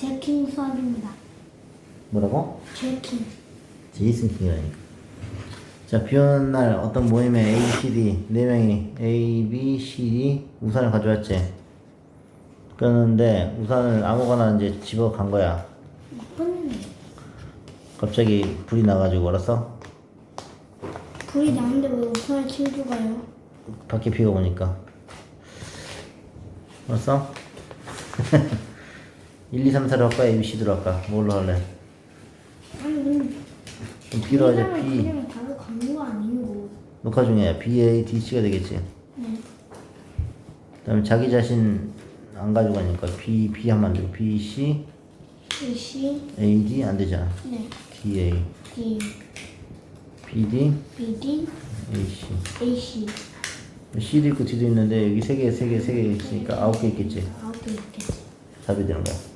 제킹 수학입니다. 뭐라고? 제킹. 제이슨 킹이라니까. 자, 비 오는 날 어떤 모임에 A, C, D 네 명이 A, B, C, D 우산을 가져왔지. 그러는데 우산을 아무거나 이제 집어 간 거야. 나쁜 갑자기 불이 나가지고 알았어? 불이 나는데 왜 우산을 치우고 가요? 밖에 비가 오니까. 알았어? 1, 2, 3, 4로 할까? A, B, C로 할까? 뭘로 할래? 아니 근데 좀 B로 하자, B. 그냥 바로 가는 거 아니고. 녹화 중에 B, A, D, C가 되겠지. 네. 그 다음에 자기 자신 안 가져가니까 B, B 하면 안 되고 B, C, B C A, D 안 되잖아. 네. D, A, D B, D, B D A, C. A C C도 있고 D도 있는데 여기 세 개, 세 개, 세개 있으니까 아홉 개 있겠지. 아홉 개 있겠지. 답이 되는 거야.